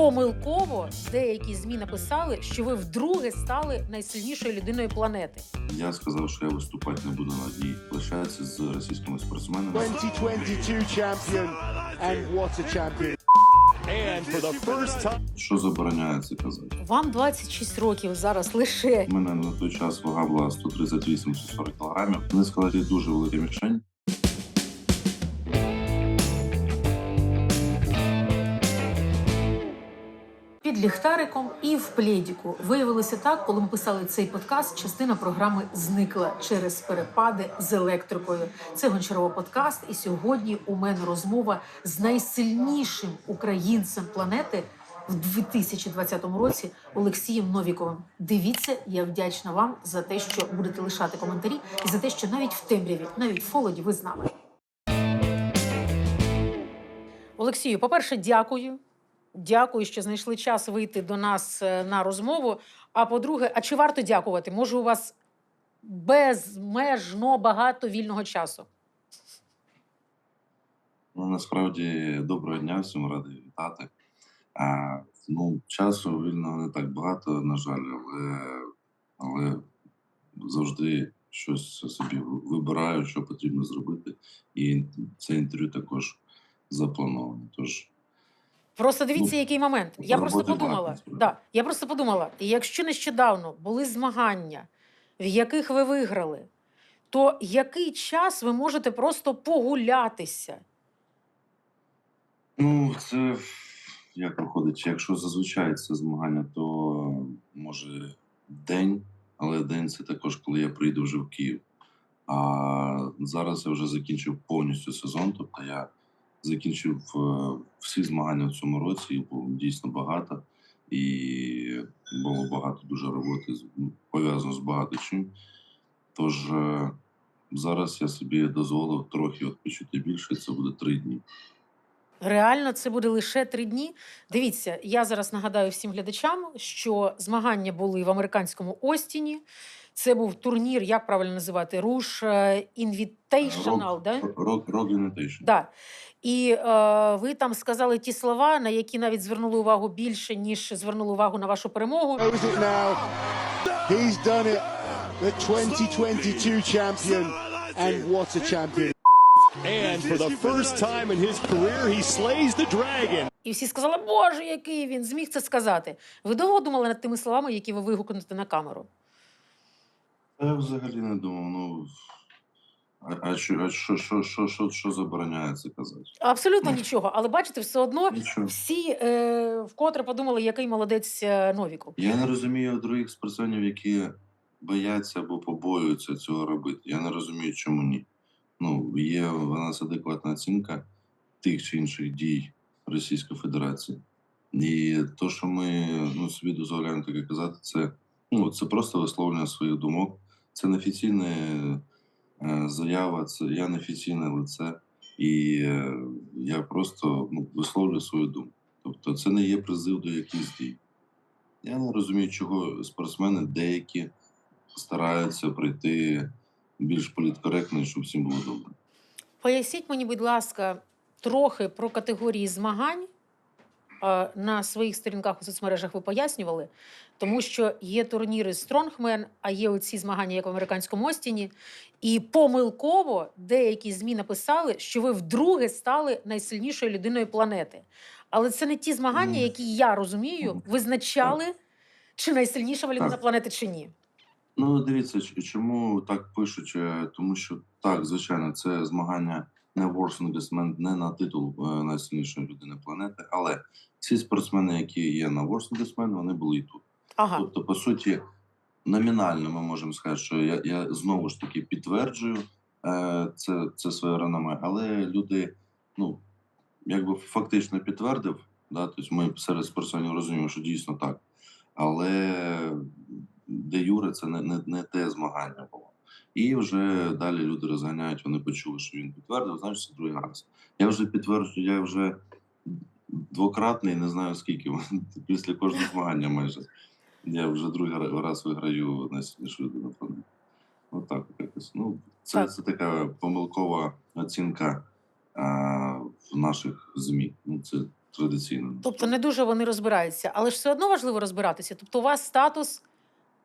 помилково деякі змі написали, що ви вдруге стали найсильнішою людиною планети. Я сказав, що я виступати не буду на дні. Лишається з російськими спортсменами. 2022 champion, and what a champion. And for the first time. Що забороняє це казати? Вам 26 років зараз лише. У мене на той час вага була 138-140 кілограмів. Вони сказали, що дуже велика мішень. Ліхтариком і в плєдіку виявилося так, коли ми писали цей подкаст. Частина програми зникла через перепади з електрикою. Це гончарова подкаст. І сьогодні у мене розмова з найсильнішим українцем планети в 2020 році Олексієм Новіковим. Дивіться, я вдячна вам за те, що будете лишати коментарі, і за те, що навіть в темряві, навіть в холоді, ви з нами. Олексію, по-перше, дякую. Дякую, що знайшли час вийти до нас е, на розмову. А по-друге, а чи варто дякувати? Може, у вас безмежно багато вільного часу? Ну, насправді, доброго дня, всім радий вітати. А, ну, часу вільного не так багато, на жаль, але, але завжди щось собі вибираю, що потрібно зробити. І це інтерв'ю також заплановане. Тож Просто дивіться, Ну, який момент. Я просто подумала. Да, я просто подумала, якщо нещодавно були змагання, в яких ви виграли, то який час ви можете просто погулятися? Ну, це як виходить, якщо зазвичай це змагання, то може день, але день це також, коли я прийду вже в Київ. А зараз я вже закінчив повністю сезон, тобто я закінчив е, всі змагання в цьому році, їх було дійсно багато, і було багато дуже роботи пов'язано з багато чим. Тож е, зараз я собі дозволив трохи відпочити більше, це буде три дні. Реально, це буде лише три дні. Дивіться, я зараз нагадаю всім глядачам, що змагання були в американському Остіні. Це був турнір, як правильно називати? Руш е, Invitational, да? Рок, рок Invitation. Да. І е, ви там сказали ті слова, на які навіть звернули увагу більше, ніж звернули увагу на вашу перемогу. Knows it now. He's done it. The 2022 champion, and what a champion. And for the first time in his career, he slays the dragon. І всі сказали, Боже, який він зміг це сказати. Ви довго думали над тими словами, які ви вигукнете на камеру? Я взагалі не думав, ну. А, а, що, а що, що, що, що, що забороняється казати? Абсолютно нічого. Але бачите, все одно Нічого. всі е, вкотре подумали, який молодець е, Новіков. Я не розумію других спортсменів, які бояться або побоюються цього робити. Я не розумію, чому ні. Ну, є в нас адекватна оцінка тих чи інших дій Російської Федерації. І то, що ми ну, собі дозволяємо таке казати, це, ну, це просто висловлення своїх думок. Це не офіційна е, заява, це я не офіційне лице, і е, я просто ну, висловлюю свою думку. Тобто це не є призив до якихось дій. Я не розумію, чого спортсмени деякі стараються прийти більш політкоректно, щоб всім було добре. Поясніть мені, будь ласка, трохи про категорії змагань. На своїх сторінках у соцмережах ви пояснювали, тому що є турніри Стронгмен, а є оці змагання, як в американському Остіні. І помилково деякі ЗМІ написали, що ви вдруге стали найсильнішою людиною планети. Але це не ті змагання, які я розумію, визначали, чи найсильніша людина планети, чи ні. Ну, дивіться, ч- чому так пишуть? Е, Тому що так, звичайно, це змагання не Investment, не на титул е, найсильнішої людини планети, але всі спортсмени, які є на Investment, вони були і тут. Ага. Тобто, по суті, номінально ми можемо сказати, що я, я знову ж таки підтверджую е, це, це своє реноме, але люди, ну, якби фактично підтвердив, да, тобто ми серед спортсменів розуміємо, що дійсно так. Але де Юре це не, не, не те змагання було. І вже далі люди розганяють, вони почули, що він підтвердив, значить це другий раз. Я вже підтверджую, я вже двократний, не знаю скільки, після кожного змагання майже. Я вже другий раз виграю найсильнішу людину планети. Отак якось. Ну, це, Так. це така помилкова оцінка а, в наших ЗМІ. Ну, це традиційно. Тобто не дуже вони розбираються, але ж все одно важливо розбиратися. Тобто, у вас статус,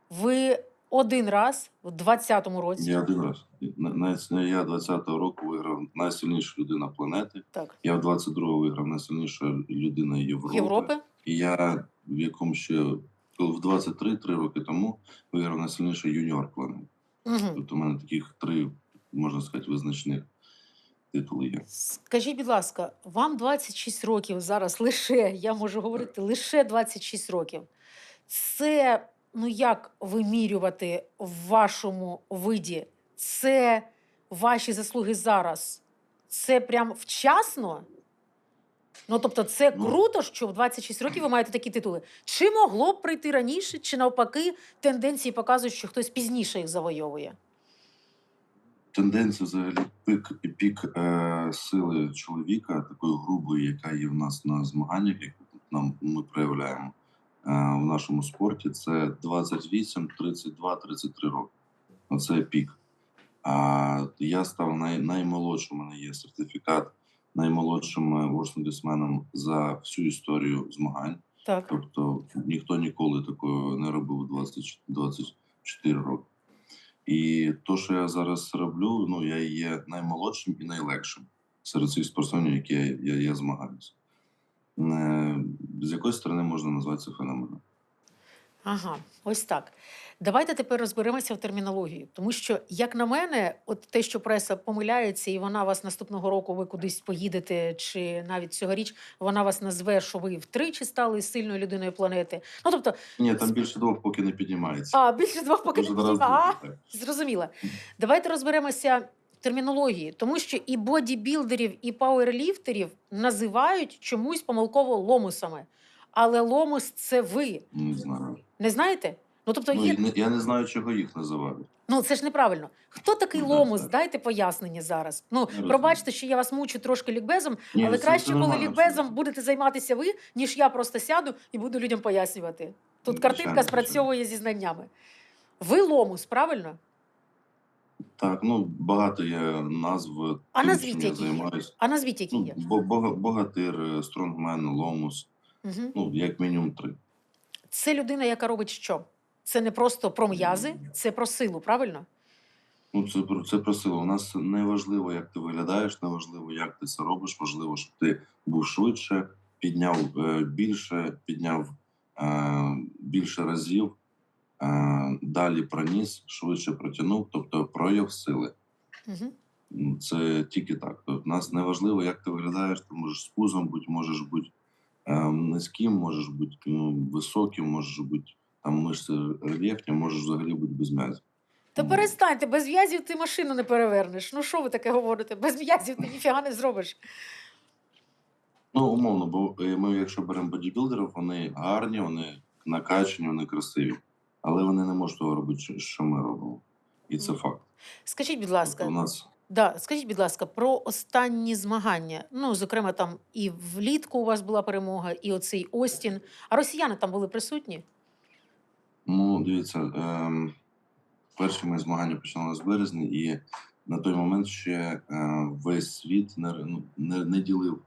ви один раз в 20-му році. Я один раз. Я 20-го року виграв найсильніша людина планети. Так. Я в 22-го виграв найсильніша людина Європи. Європи. І я в якому ще в 23 три роки тому виграв найсильніший юніор планети. Угу. Тобто у мене таких три, можна сказати, визначних титули є. Скажіть, будь ласка, вам 26 років зараз лише, я можу говорити, лише 26 років. Це ну як вимірювати в вашому виді? Це ваші заслуги зараз? Це прям вчасно? Ну, тобто, це Ну. круто, що в 26 років ви маєте такі титули. Чи могло б прийти раніше, чи навпаки, тенденції показують, що хтось пізніше їх завойовує? Тенденція взагалі пік, пік е, сили чоловіка, такої грубої, яка є в нас на змаганнях, як нам ми проявляємо в нашому спорті, це 28, 32, 33 роки. Оце пік. А я став най, наймолодшим. У мене є сертифікат наймолодшим е, ворсмедисменом за всю історію змагань. Так. Тобто ніхто ніколи такого не робив у 20, 24 роки. І то, що я зараз роблю, ну я є наймолодшим і найлегшим серед цих спортсменів, які я, я, я змагаюся. З якоїсь сторони можна назвати це феноменом. Ага, ось так. Давайте тепер розберемося в термінології, тому що, як на мене, от те, що преса помиляється, і вона вас наступного року ви кудись поїдете, чи навіть цьогоріч вона вас назве, що ви втричі стали сильною людиною планети. Ну тобто, Ні, там більше двох поки не піднімається. а більше двох поки не Дуже буде, зрозуміла. Давайте розберемося термінології, тому що і бодібілдерів, і пауерліфтерів називають чомусь помилково ломусами. Але ломус це ви. Не знаю. Не знаєте? Ну тобто Ну, є не- я не знаю, чого їх називають. Ну, це ж неправильно. Хто такий Ну, так, ломус? так. Дайте пояснення зараз. Ну, розумію. пробачте, що я вас мучу трошки лікбезом, Ні, але краще, коли лікбезом будете займатися ви, ніж я просто сяду і буду людям пояснювати. Тут Ну, картинка спрацьовує зі знаннями. Ви ломус, правильно? Так, ну багато є назв. А тим, назвіть, чим я які є. займаюся. А назвіть, які Ну, є. бо- бога- богатир, е, стронгмен, ломус. Угу. Ну, як мінімум три. Це людина, яка робить що? Це не просто про м'язи, це про силу, правильно? Ну, це про це про силу. У нас не важливо, як ти виглядаєш, не важливо, як ти це робиш. Важливо, щоб ти був швидше, підняв е, більше, підняв е, більше разів, далі проніс, швидше протягнув, тобто прояв сили. Угу. Це тільки так. Тобто, нас не важливо, як ти виглядаєш. Ти можеш з пузом бути, можеш бути е, низьким, можеш бути ну, високим, можеш бути там мишці рельєфні, можеш взагалі бути без м'язів. Та Ну, перестаньте, без м'язів ти машину не перевернеш. Ну що ви таке говорите? Без м'язів ти ніфіга не зробиш. Ну, умовно, бо е, ми, якщо беремо бодібілдерів, вони гарні, вони накачані, вони красиві. Але вони не можуть того робити, що- ми робимо. І це факт. Скажіть, будь Тобто ласка, у нас Да, скажіть, будь ласка, про останні змагання. Ну, зокрема, там і влітку у вас була перемога, і оцей Остін. А росіяни там були присутні? Ну, дивіться, ем, перші мої змагання починалися в березні, і на той момент ще е, весь світ не, ну, не, не ділив,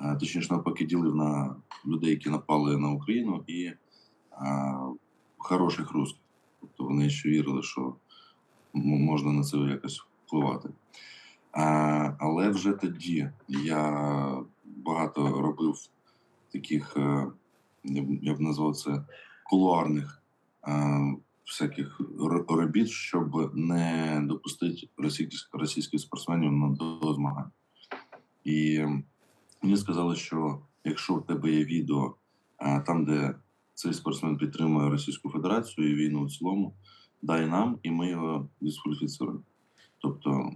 е, точніше, навпаки, ділив на людей, які напали на Україну, і е, хороших русських. Тобто вони ще вірили, що можна на це якось впливати. А, але вже тоді я багато робив таких, е, я б- назвав це кулуарних е, всяких робіт, щоб не допустити російських, російських спортсменів на до змагань. І мені сказали, що якщо в тебе є відео е, там, де цей спортсмен підтримує Російську Федерацію і війну в цілому, дай нам, і ми його дискваліфіцируємо. Тобто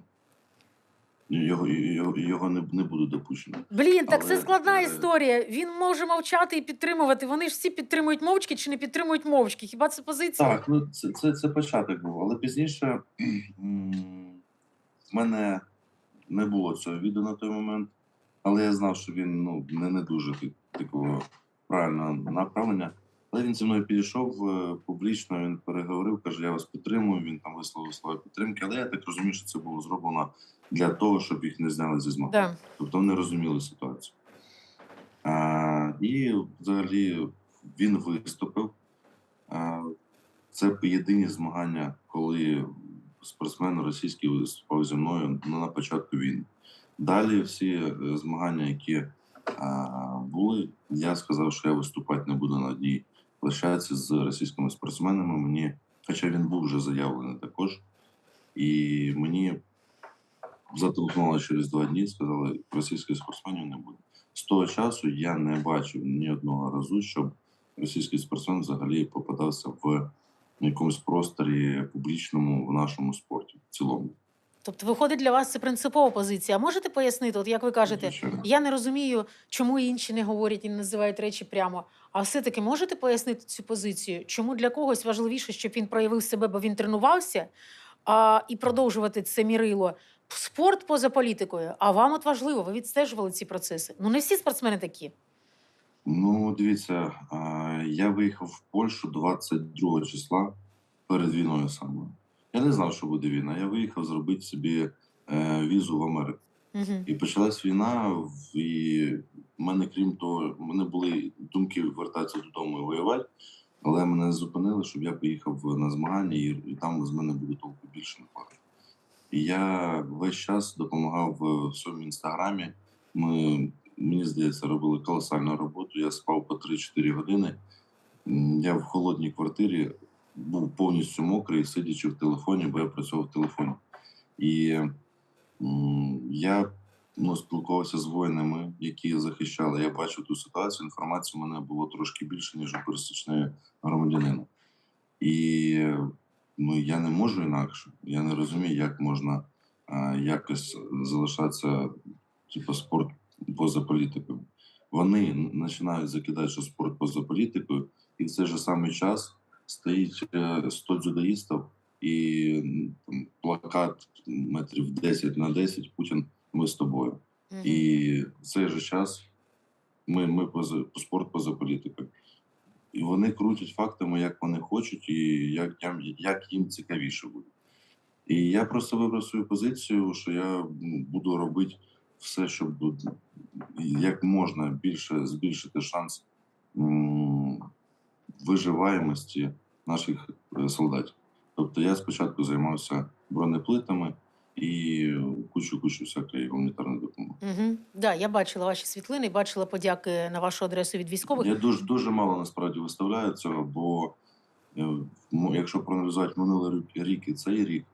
його, його, його не, не буде допущено. Блін, так це складна історія. Він може мовчати і підтримувати. Вони ж всі підтримують мовчки чи не підтримують мовчки. Хіба це позиція? Так, ну це, це, це початок був, але пізніше в мене не було цього відео на той момент, але я знав, що він ну, не, не дуже такого правильного направлення. Але він зі мною підійшов е, публічно, він переговорив, каже, я вас підтримую, він там висловив слова підтримки, але я так розумію, що це було зроблено для того, щоб їх не зняли зі змагань. Да. Тобто вони розуміли ситуацію. А, і взагалі він виступив. А, це єдині змагання, коли спортсмен російський виступав зі мною ну, на початку війни. Далі всі е, змагання, які а, були, я сказав, що я виступати не буду на одній площадці з російськими спортсменами. Мені, хоча він був вже заявлений також, і мені зателефонували через два дні, сказали, російських спортсменів не буде. З того часу я не бачив ні одного разу, щоб російський спортсмен взагалі попадався в якомусь просторі публічному в нашому спорті в цілому. Тобто, виходить для вас це принципова позиція. А можете пояснити, от як ви кажете, я не розумію, чому інші не говорять і не називають речі прямо. А все-таки можете пояснити цю позицію? Чому для когось важливіше, щоб він проявив себе, бо він тренувався, а, і продовжувати це мірило? Спорт поза політикою. А вам от важливо, ви відстежували ці процеси. Ну не всі спортсмени такі. Ну, дивіться, я виїхав в Польщу 22 числа перед війною саме. Я не знав, що буде війна. Я виїхав зробити собі е, візу в Америку. Угу. І почалась війна, і в мене, крім того, в мене були думки вертатися додому і воювати, але мене зупинили, щоб я поїхав на змагання, і, і там з мене буде толку більше не. І я весь час допомагав в своєму інстаграмі. Ми, мені здається, робили колосальну роботу. Я спав по 3-4 години. Я в холодній квартирі був повністю мокрий, сидячи в телефоні, бо я працював в телефоні. І я ну, спілкувався з воїнами, які захищали. Я бачив ту ситуацію. Інформації у мене було трошки більше, ніж у пересічної громадянина. І ну, я не можу інакше. Я не розумію, як можна а, якось залишатися, типу, спорт поза політикою. Вони починають закидати, що спорт поза політикою, і в цей же самий час стоїть е, 100 дзюдоїстів і там, плакат метрів 10 на 10 Путін ми з тобою. І в цей же час ми, ми поза спорт поза політикою. І вони крутять фактами, як вони хочуть, і як, як їм цікавіше буде. І я просто вибрав свою позицію, що я буду робити все, щоб як можна більше збільшити шанс виживаємості наших е, солдатів. Тобто я спочатку займався бронеплитами і кучу кучу всякої гуманітарної допомоги. Угу. Да, я бачила ваші світлини, бачила подяки на вашу адресу від військових. Я дуже дуже мало насправді виставляю цього, бо е, якщо проаналізувати минулий рік- і цей рік,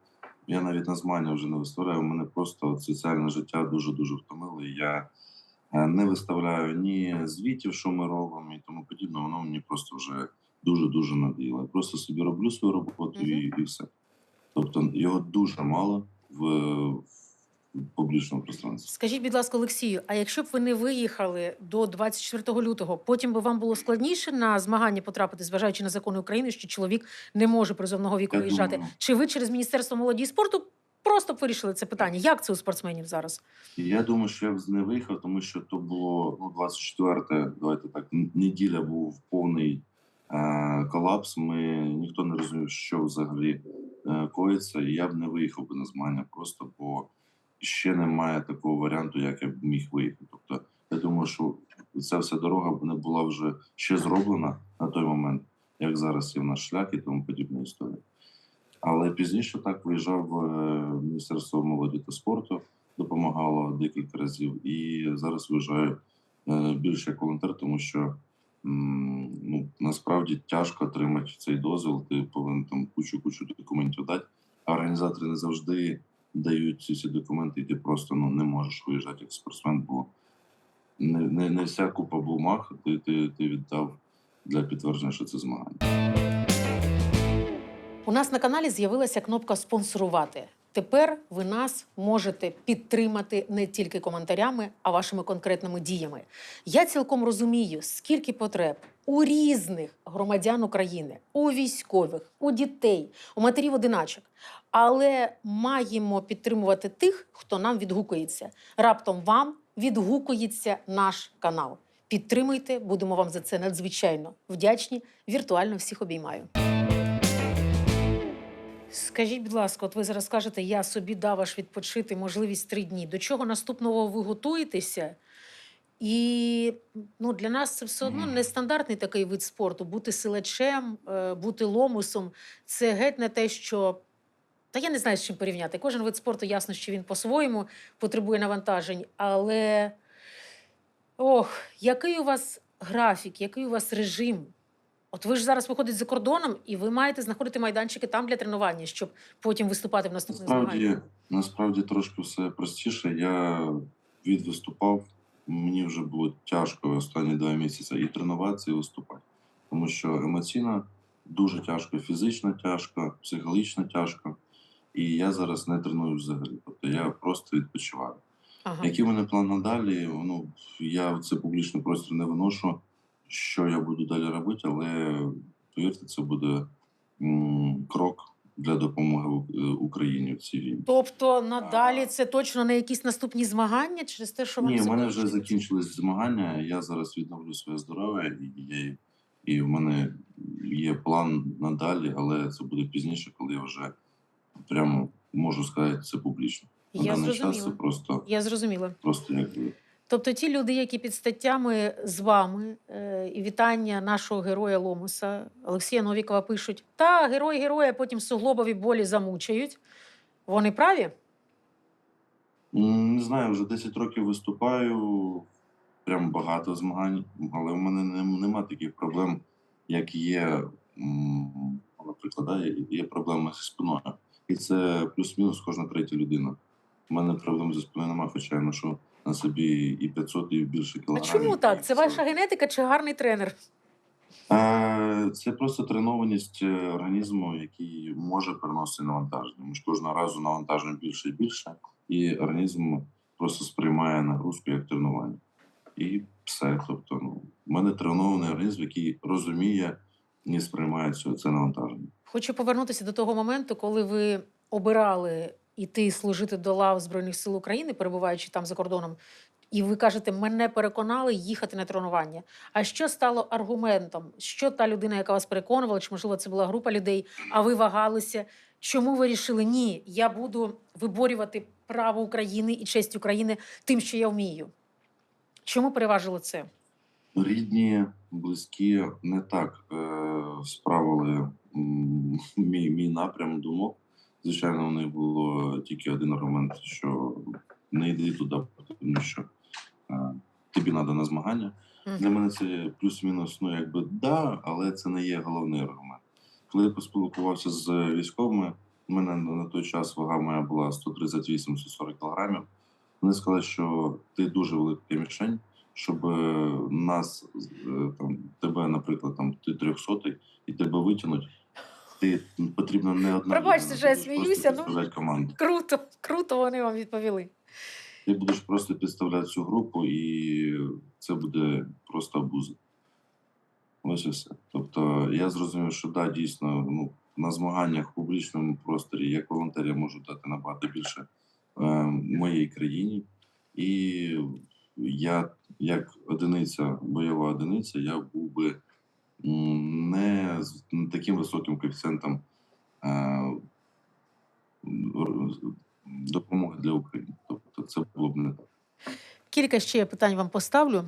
я навіть на змагання вже не виставляю. Мене просто соціальне життя дуже дуже втомило. І я не виставляю ні звітів, що ми робимо, і тому подібне. Воно мені просто вже дуже дуже надоїло. Я просто собі роблю свою роботу і, і все. Тобто його дуже мало в, в публічному пространстві. Скажіть, будь ласка, Олексію, а якщо б ви не виїхали до 24 лютого, потім би вам було складніше на змагання потрапити, зважаючи на закони України, що чоловік не може призовного віку Я виїжджати? думаю. Чи ви через Міністерство молоді і спорту просто б вирішили це питання? Як це у спортсменів зараз? Я думаю, що я б не виїхав, тому що то було ну 24, давайте так, неділя був повний е, колапс. Ми ніхто не розумів, що взагалі е, коїться, і я б не виїхав би на змагання просто, бо ще немає такого варіанту, як я б міг виїхати. Тобто, я думаю, що ця вся дорога б не була вже ще зроблена на той момент, як зараз є в наш шлях і тому подібна історія. Але пізніше так виїжджав е, Міністерство молоді та спорту допомагало декілька разів, і зараз виїжджаю е, більше як волонтер, тому що ну, насправді тяжко отримати цей дозвіл. Ти повинен там кучу кучу документів дати. А організатори не завжди дають ці всі документи, і ти просто ну, не можеш виїжджати як спортсмен, бо не, не, не вся купа бумаг ти, ти, ти віддав для підтвердження, що це змагання. У нас на каналі з'явилася кнопка спонсорувати. Тепер ви нас можете підтримати не тільки коментарями, а вашими конкретними діями. Я цілком розумію, скільки потреб у різних громадян України, у військових, у дітей, у матерів одиначок. Але маємо підтримувати тих, хто нам відгукується. Раптом вам відгукується наш канал. Підтримуйте, будемо вам за це надзвичайно вдячні. Віртуально всіх обіймаю. Скажіть, будь ласка, от ви зараз кажете, я собі дав аж відпочити можливість три дні. До чого наступного ви готуєтеся? І ну, для нас це все одно нестандартний такий вид спорту. Бути силачем, е, бути ломусом це геть не те, що. Та я не знаю, з чим порівняти. Кожен вид спорту ясно, що він по-своєму потребує навантажень. Але ох, який у вас графік, який у вас режим? От ви ж зараз виходите за кордоном, і ви маєте знаходити майданчики там для тренування, щоб потім виступати в наступних Насправді, змаганнях. насправді трошки все простіше. Я відвиступав. Мені вже було тяжко останні два місяці і тренуватися, і виступати. Тому що емоційно дуже тяжко, фізично тяжко, психологічно тяжко. І я зараз не треную взагалі. Тобто я просто відпочиваю. Ага. Який в мене план надалі? Ну, я це публічний простір не виношу, що я буду далі робити, але повірте, це буде крок для допомоги е, Україні в цій війні. Тобто надалі це точно не якісь наступні змагання через те, що Ні, в мене вже закінчились змагання. Я зараз відновлю своє здоров'я, і, я, і в мене є план надалі, але це буде пізніше, коли я вже прямо можу сказати це публічно. На Я даний час це просто, Я зрозуміла. просто як Тобто ті люди, які під статтями з вами, е, і вітання нашого героя Ломуса Олексія Новікова пишуть: та герой героя потім суглобові болі замучають. Вони праві? Не знаю, вже 10 років виступаю, прям багато змагань, але в мене нем- нема таких проблем, як є, наприклад, да, є проблеми зі спиною. І це плюс-мінус кожна третя людина. У мене проблем зі спиною немає, хоча я ношу на собі і 500, і більше А чому так? Це ваша генетика чи гарний тренер? Е, Це просто тренованість е, організму, який може переносити навантаження. Ми ж кожного разу навантажуємо більше і більше, і організм просто сприймає нагрузку як тренування. І все. Тобто, ну, в мене тренований організм, який розуміє і сприймає це навантаження. Хочу повернутися до того моменту, коли ви обирали іти служити до лав Збройних сил України, перебуваючи там за кордоном. І ви кажете, мене переконали їхати на тренування. А що стало аргументом? Що та людина, яка вас переконувала, чи можливо це була група людей, а ви вагалися? Чому ви вирішили ні? Я буду виборювати право України і честь України тим, що я вмію? Чому переважило це? Рідні, близькі не так е, справили мій, мій напрям думок. Звичайно, у них було тільки один аргумент, що не йди туди, тому що е, тобі треба на змагання. Мгм. Для мене це плюс-мінус, ну якби да, але це не є головний аргумент. Коли я поспілкувався з військовими, у мене на той час вага моя була 138-140 кілограмів. Вони сказали, що ти дуже велика мішень, щоб е, нас е, там тебе, наприклад, там ти 300 і тебе витягнуть. Ти потрібно не одна. Пробачте, що я сміюся, ну. команду. Круто, круто вони вам відповіли. Ти будеш просто підставляти цю групу, і це буде просто абуза. Ось і все. Тобто я зрозумів, що да, дійсно, ну, на змаганнях в публічному просторі як волонтер я можу дати набагато більше е, моїй країні. І я, як одиниця, бойова одиниця, я був би не з таким високим коефіцієнтом е, допомоги для України. Тобто це було б не так. Кілька ще питань вам поставлю.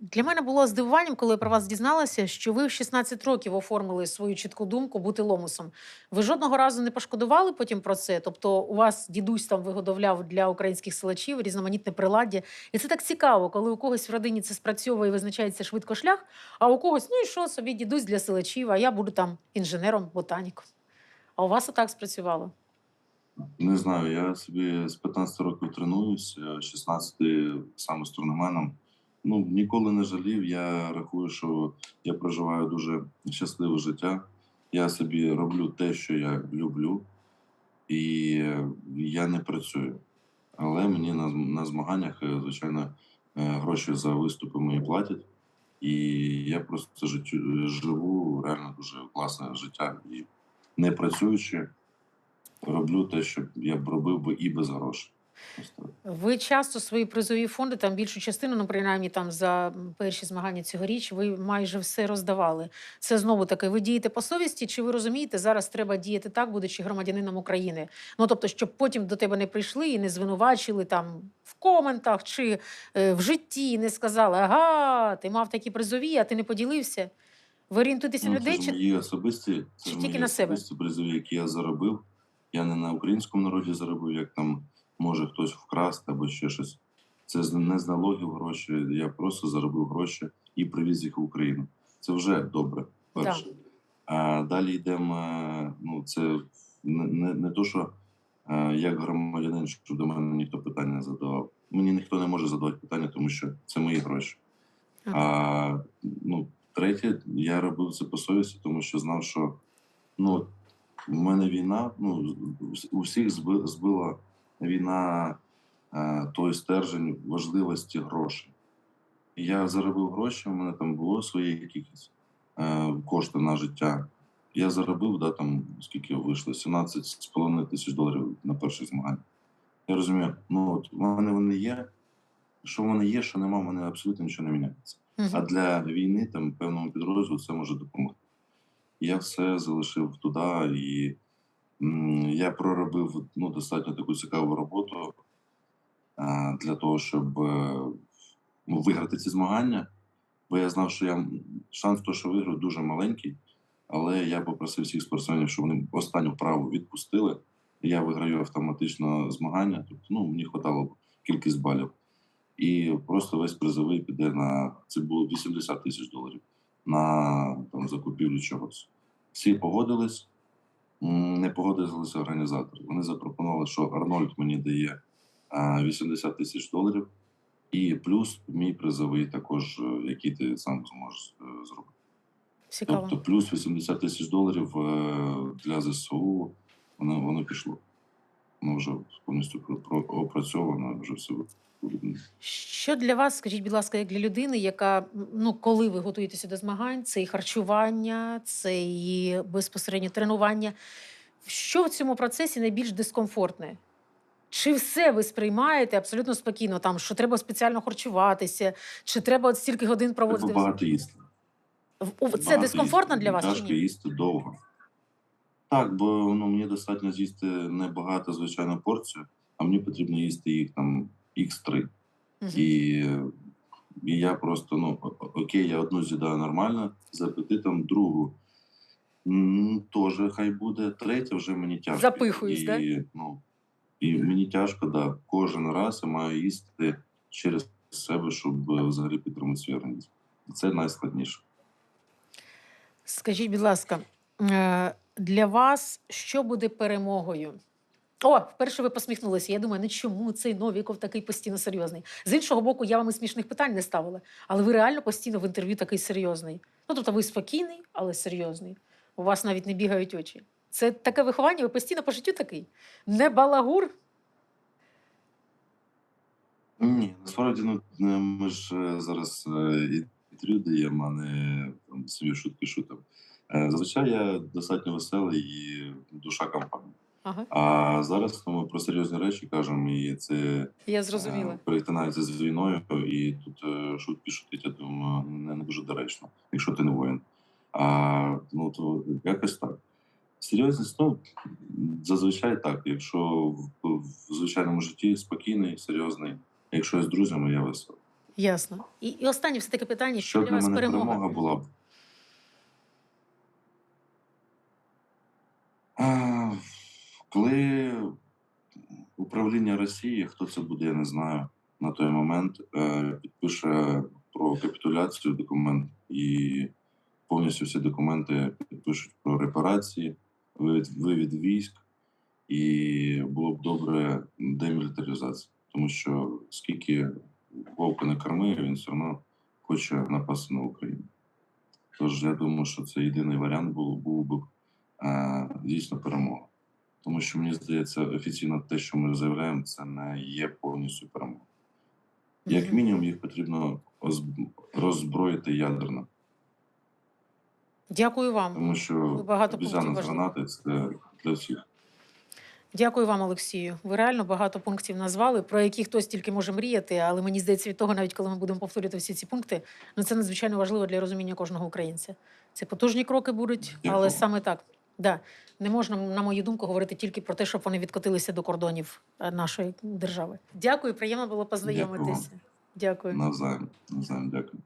Для мене було здивуванням, коли я про вас дізналася, що ви в 16 років оформили свою чітку думку бути ломусом. Ви жодного разу не пошкодували потім про це? Тобто, у вас дідусь там виготовляв для українських силачів різноманітне приладдя. І це так цікаво, коли у когось в родині це спрацьовує і визначається швидко шлях, а у когось, ну і що собі, дідусь для силачів, а я буду там інженером, ботаніком. А у вас отак спрацювало? Не знаю, я собі з 15 років тренуюсь, е, 16 саме з турнеменом. Ну, ніколи не жалів. Я рахую, що я проживаю дуже щасливе життя. Я собі роблю те, що я люблю, і е, я не працюю. Але мені на, на змаганнях, е, звичайно, е, гроші за виступи мені платять. І я просто життю, живу реально дуже класне життя. І не працюючи, роблю те, що я б робив би і без грошей. Ви часто свої призові фонди, там більшу частину, ну принаймні там за перші змагання цьогоріч, ви майже все роздавали. Це знову таки, ви дієте по совісті, чи ви розумієте, зараз треба діяти так, будучи громадянином України? Ну тобто, щоб потім до тебе не прийшли і не звинувачили там в коментах чи е, в житті, не сказали, ага, ти мав такі призові, а ти не поділився. Ви орієнтуєтеся Ну, це ж Чи... мої особисті, це чи ж тільки мої на себе? особисті призові, які я заробив. Я не на українському народі заробив, як там може хтось вкрасти або ще щось. Це не з налогів гроші. Я просто заробив гроші і привіз їх в Україну. Це вже добре. Перше. А далі йдемо. Ну, це не, не, не то, що е, як громадянин, щоб до мене ніхто питання не задавав. Мені ніхто не може задавати питання, тому що це мої гроші. А ну, третє, я робив це по совісті, тому що знав, що ну, в мене війна, ну, у всіх збила війна е, той стержень важливості грошей. Я заробив гроші, у мене там було свої якісь е, кошти на життя. Я заробив, да, там, скільки вийшло, 17,5 тисяч доларів на перших змаганнях. Я розумію, ну от в мене вони є. Що в мене є, що нема, в мене абсолютно нічого не міняється. Мгм. А для війни там певному підрозділу це може допомогти. Я все залишив туди, і я проробив ну, достатньо таку цікаву роботу для того, щоб е, ну, виграти ці змагання. Бо я знав, що я шанс, то, що виграю, дуже маленький. Але я попросив всіх спортсменів, щоб вони останню вправу відпустили. І я виграю автоматично змагання. Тобто, ну, мені хватало кількість балів. І просто весь призовий піде на це було 80 тисяч доларів на там, закупівлю чогось. Всі погодились, не погодилися організатори. Вони запропонували, що Арнольд мені дає 80 тисяч доларів, і плюс мій призовий також, е, який ти сам зможеш е, зробити. Цікаво. Тобто плюс 80 тисяч доларів е, для ЗСУ, воно, воно пішло. Воно вже повністю опрацьовано, вже все. Що для вас, скажіть, будь ласка, як для людини, яка ну коли ви готуєтеся до змагань, це і харчування, це і безпосередньо тренування. Що в цьому процесі найбільш дискомфортне? Чи все ви сприймаєте абсолютно спокійно, там що треба спеціально харчуватися, чи треба от стільки годин проводити? в- багато їсти. Це Багато дискомфортно їсти, для вас чи Тяжко ні? їсти довго. Так, бо ну, мені достатньо з'їсти небагато, звичайно, порцію, а мені потрібно їсти їх там Х3. Мгм. І, і я просто, ну, окей, я одну з'їдаю нормально, з апетитом, другу теж хай буде, третя вже мені тяжко. Запихуюсь, і, да? ну, і мені тяжко, да. Кожен раз я маю їсти через себе, щоб е, взагалі підтримати свій організм. Це найскладніше. Скажіть, будь ласка, е, для вас що буде перемогою? О, вперше ви посміхнулися. Я думаю, ну чому цей Новіков такий постійно серйозний? З іншого боку, я вам і смішних питань не ставила, але ви реально постійно в інтерв'ю такий серйозний. Ну, тобто ви спокійний, але серйозний. У вас навіть не бігають очі. Це таке виховання, ви постійно по життю такий. Не балагур. Ні, насправді ну, ми ж е, зараз е, інтерв'ю даємо, а не там, собі шутки шутимо. Е, Зазвичай я достатньо веселий і душа компанії. Ага, А зараз ну, ми про серйозні речі кажемо, і це я зрозуміла. е, перетинається з війною, і тут е, шутки шутить, я думаю, не, не дуже доречно, якщо ти не воїн. А ну то якось так. Серйозність, ну зазвичай так. Якщо в, в звичайному житті спокійний, серйозний, якщо я з друзями, я веселий. Ясно. І, і останнє все таке питання: що для для вас мене перемога? перемога була б? Коли управління Росії, хто це буде, я не знаю, на той момент е, підпише про капітуляцію документ і повністю всі документи підпишуть про репарації, вивід, військ, і було б добре демілітаризація. Тому що скільки вовка не корми, він все одно хоче напасти на Україну. Тож я думаю, що це єдиний варіант був, був би е, дійсно перемога. Тому що мені здається, офіційно те, що ми заявляємо, це не є повністю перемога. Як мінімум, їх потрібно роззброїти ядерно, Дякую вам. тому що Ви багато пунктів гранати це для всіх. Дякую вам, Олексію. Ви реально багато пунктів назвали, про які хтось тільки може мріяти, але мені здається, від того, навіть коли ми будемо повторювати всі ці пункти, ну це надзвичайно важливо для розуміння кожного українця. Це потужні кроки будуть, але Дякую. саме так. Да. Не можна, на мою думку, говорити тільки про те, щоб вони відкотилися до кордонів е, нашої держави. Дякую, приємно було познайомитися. Дякую. Навзаєм. Навзаєм, дякую.